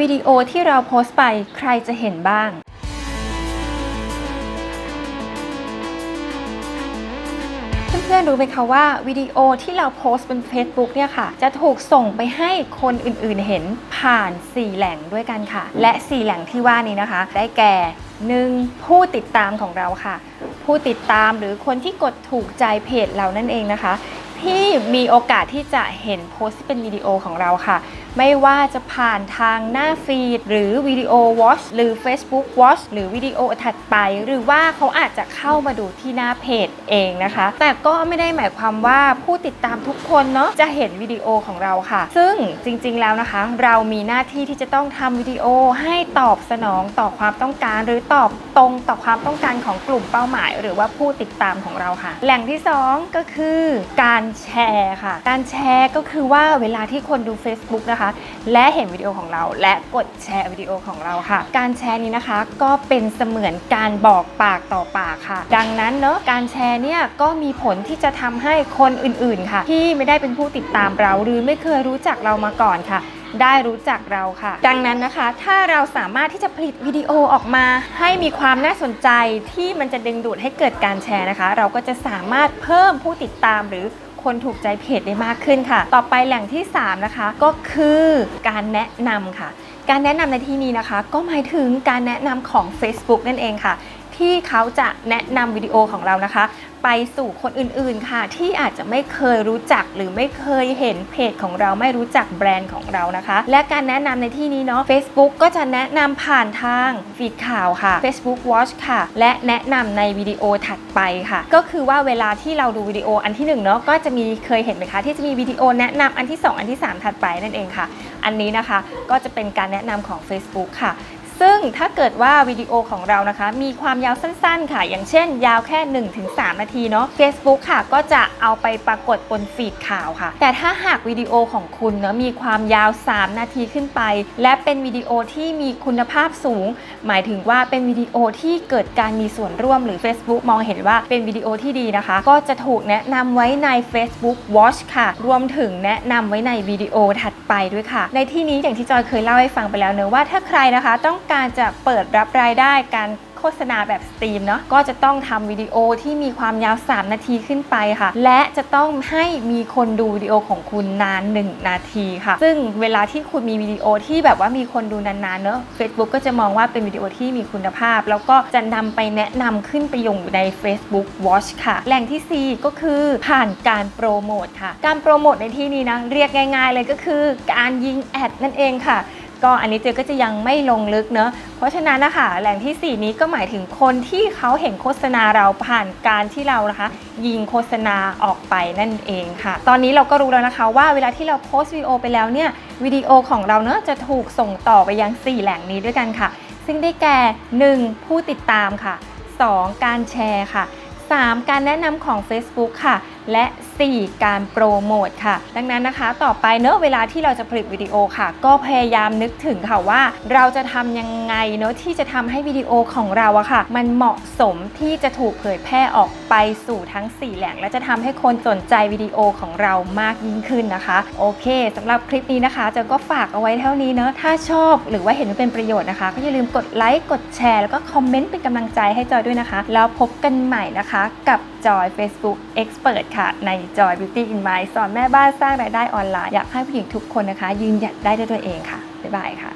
วิดีโอที่เราโพสต์ไปใครจะเห็นบ้าง เพื่อนๆรู้ไหมคะว่าวิดีโอที่เราโพสต์บน Facebook เนี่ยค่ะ จะถูกส่งไปให้คนอื่นๆเห็นผ่าน 4 แหล่งด้วยกันค่ะ และ 4 แหล่งที่ว่านี้นะคะ ได้แก่ 1. ผู้ติดตามของเราค่ะ ผู้ติดตามหรือคนที่กดถูกใจเพจเรานั่นเองนะคะ ที่มีโอกาสที่จะเห็นโพสต์ที่เป็นวิดีโอของเราค่ะ ไม่ว่าจะผ่านทางหน้าฟีด หรือวิดีโอ Watch หรือ Facebook Watch หรือวิดีโอถัดไป หรือว่าเขาอาจจะเข้ามาดูที่หน้าเพจเองนะคะ แต่ก็ไม่ได้หมายความว่าผู้ติดตามทุกคนเนาะจะเห็นวิดีโอของเราค่ะ ซึ่งจริงๆแล้วนะคะ เรามีหน้าที่ที่จะต้องทำวิดีโอให้ตอบสนองต่อความต้องการ หรือตอบตรงต่อความต้องการของกลุ่มเป้าหมาย หรือว่าผู้ติดตามของเราค่ะ แหล่งที่สองก็คือการแชร์ค่ะ การแชร์ก็คือว่าเวลาที่คนดู Facebook นะคะและเห็นวิดีโอของเรา และกดแชร์วิดีโอของเราค่ะ การแชร์นี้นะคะก็เป็นเสมือนการบอกปากต่อปากค่ะ ดังนั้นเนอะการแชร์เนี่ยก็มีผลที่จะทำให้คนอื่นๆค่ะ ที่ไม่ได้เป็นผู้ติดตามเรา หรือไม่เคยรู้จักเรามาก่อนค่ะได้รู้จักเราค่ะ ดังนั้นนะคะ ถ้าเราสามารถที่จะผลิตวิดีโอออกมา ให้มีความน่าสนใจที่มันจะดึงดูดให้เกิดการแชร์นะคะ เราก็จะสามารถเพิ่มผู้ติดตามหรือ คนถูกใจเพจได้มากขึ้นค่ะ ต่อไปแหล่งที่ 3 นะคะ ก็คือการแนะนำค่ะ การแนะนำในที่นี้นะคะ ก็หมายถึงการแนะนำของ Facebook นั่นเองค่ะ ที่เขาจะแนะนำวิดีโอของเรานะคะ ไปสู่คนอื่นๆค่ะ ที่อาจจะไม่เคยรู้จักหรือไม่เคยเห็นเพจของเราไม่รู้จักแบรนด์ของเรานะคะ และการแนะนำในที่นี้เนาะ Facebook ก็จะแนะนำผ่านทางฟีดข่าวค่ะ Facebook Watch ค่ะ และแนะนำในวิดีโอถัดไปค่ะ ก็คือว่าเวลาที่เราดูวิดีโออันที่หนึ่งเนาะก็จะมีเคยเห็นไหมคะ ที่จะมีวิดีโอแนะนำอันที่สองอันที่สามถัดไปนั่นเองค่ะ อันนี้นะคะก็จะเป็นการแนะนำของ Facebook ค่ะ ซึ่งถ้าเกิดว่าวิดีโอของเรานะคะ มีความยาวสั้นๆ ค่ะ อย่างเช่น ยาวแค่ 1-3 นาทีเนาะ Facebook ค่ะ ก็จะเอาไปปรากฏบนฟีดข่าวค่ะ แต่ถ้าหากวิดีโอของคุณเนาะมีความยาว 3 นาทีขึ้นไป และเป็นวิดีโอที่มีคุณภาพสูง หมายถึงว่าเป็นวิดีโอที่เกิดการมีส่วนร่วมหรือ Facebook มองเห็นว่าเป็นวิดีโอที่ดีนะคะ ก็จะถูกแนะนำไว้ใน Facebook Watch ค่ะ รวมถึงแนะนำไว้ในวิดีโอถัดไปด้วยค่ะ ในที่นี้อย่างที่จอยเคยเล่าให้ฟังไปแล้วเนอะว่าถ้าใครนะคะต้องการจะเปิดรับรายได้การโฆษณาแบบสตรีมเนาะก็จะต้องทำวิดีโอที่มีความยาว 3 นาทีขึ้นไปค่ะ และจะต้องให้มีคนดูวิดีโอของคุณนาน 1 นาทีค่ะ ซึ่งเวลาที่คุณมีวิดีโอที่แบบว่ามีคนดูนานๆเนอะ Facebook ก็จะมองว่าเป็นวิดีโอที่มีคุณภาพ แล้วก็จะนำไปแนะนำขึ้นไปอยู่ใน Facebook Watch ค่ะ แหล่งที่ 4 ก็คือผ่านการโปรโมทค่ะ การโปรโมทในที่นี้นะเรียกง่าย ๆ เลยก็คือการยิงแอดนั่นเองค่ะ ก็อันนี้เจอก็จะยังไม่ลงลึกเนอะเพราะฉะนั้นนะคะแหล่งทีสี่ 4 นี้ก็หมายถึงคนที่เขาเห็นโฆษณาเราผ่านการที่เรานะคะ ยิงโฆษณาออกไปนั่นเองค่ะ ตอนนี้เราก็รู้แล้วนะคะว่าเวลาที่เราโพสต์วิดีโอไปแล้วเนี่ยวิดีโอของเราเนอะจะถูกส่งต่อไปยัง 4 แหล่งนี้ด้วยกันค่ะ ซึ่งได้แก่ 1. ผู้ติดตามค่ะ 2. การแชร์ค่ะ 3. การแนะนำของ Facebook ค่ะและ 4. การโปรโมทค่ะ ดังนั้นนะคะ ต่อไปเนอะเวลาที่เราจะผลิตวิดีโอค่ะ ก็พยายามนึกถึงค่ะว่า เราจะทำยังไงเนอะที่จะทำให้วิดีโอของเราอะค่ะ มันเหมาะสมที่จะถูกเผยแพร่ออกไปสู่ทั้ง 4 แหล่งและจะทำให้คนสนใจวิดีโอของเรามากยิ่งขึ้นนะคะ โอเคสำหรับคลิปนี้นะคะจอก็ฝากเอาไว้เท่านี้เนอะถ้าชอบหรือว่าเห็นว่าเป็นประโยชน์นะคะ ก็อย่าลืมกดไลค์กดแชร์ แล้วก็คอมเมนต์เป็นกำลังใจให้จอยด้วยนะคะ แล้วพบกันใหม่นะคะ กับจอย Facebook Expert ค่ะ ใน Joy Beauty in Mind สอนแม่บ้านสร้างรายได้ออนไลน์ อยากให้ผู้หญิงทุกคนนะคะ ยืนหยัดได้ด้วยตัวเองค่ะ บ๊ายบายค่ะ